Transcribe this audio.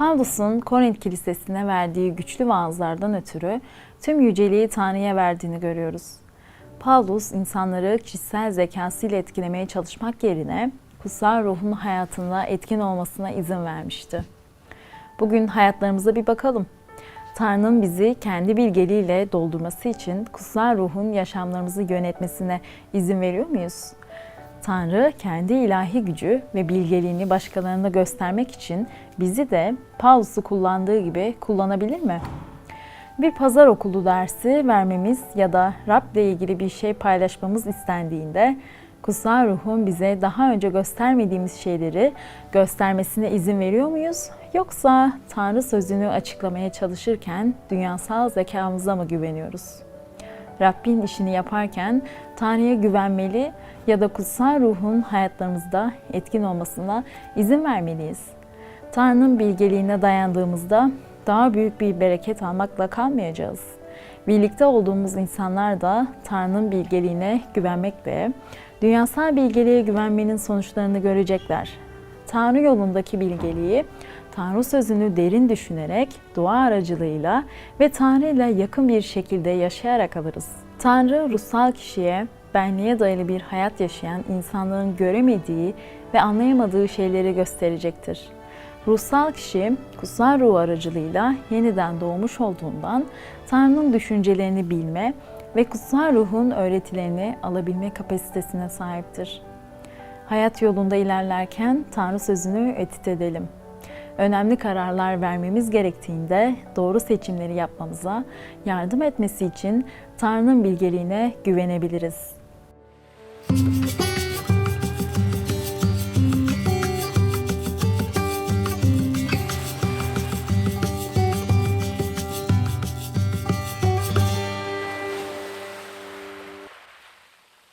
Pavlus'un Korint Kilisesi'ne verdiği güçlü vaazlardan ötürü tüm yüceliği Tanrı'ya verdiğini görüyoruz. Pavlus insanları kişisel zekasıyla etkilemeye çalışmak yerine kutsal ruhun hayatında etkin olmasına izin vermişti. Bugün hayatlarımıza bir bakalım. Tanrı'nın bizi kendi bilgeliğiyle doldurması için kutsal ruhun yaşamlarımızı yönetmesine izin veriyor muyuz? Tanrı kendi ilahi gücü ve bilgeliğini başkalarına göstermek için bizi de Paulus'u kullandığı gibi kullanabilir mi? Bir pazar okulu dersi vermemiz ya da Rab ile ilgili bir şey paylaşmamız istendiğinde kutsal ruhun bize daha önce göstermediğimiz şeyleri göstermesine izin veriyor muyuz? Yoksa Tanrı sözünü açıklamaya çalışırken dünyasal zekamıza mı güveniyoruz? Rabbin işini yaparken Tanrı'ya güvenmeli ya da kutsal ruhun hayatlarımızda etkin olmasına izin vermeliyiz. Tanrı'nın bilgeliğine dayandığımızda daha büyük bir bereket almakla kalmayacağız. Birlikte olduğumuz insanlar da Tanrı'nın bilgeliğine güvenmekle, dünyasal bilgeliğe güvenmenin sonuçlarını görecekler. Tanrı yolundaki bilgeliği, Tanrı sözünü derin düşünerek, dua aracılığıyla ve Tanrı ile yakın bir şekilde yaşayarak alırız. Tanrı ruhsal kişiye, benliğe dayalı bir hayat yaşayan insanların göremediği ve anlayamadığı şeyleri gösterecektir. Ruhsal kişi kutsal ruh aracılığıyla yeniden doğmuş olduğundan Tanrı'nın düşüncelerini bilme ve kutsal ruhun öğretilerini alabilme kapasitesine sahiptir. Hayat yolunda ilerlerken Tanrı sözünü etit edelim. Önemli kararlar vermemiz gerektiğinde doğru seçimleri yapmamıza yardım etmesi için Tanrı'nın bilgeliğine güvenebiliriz.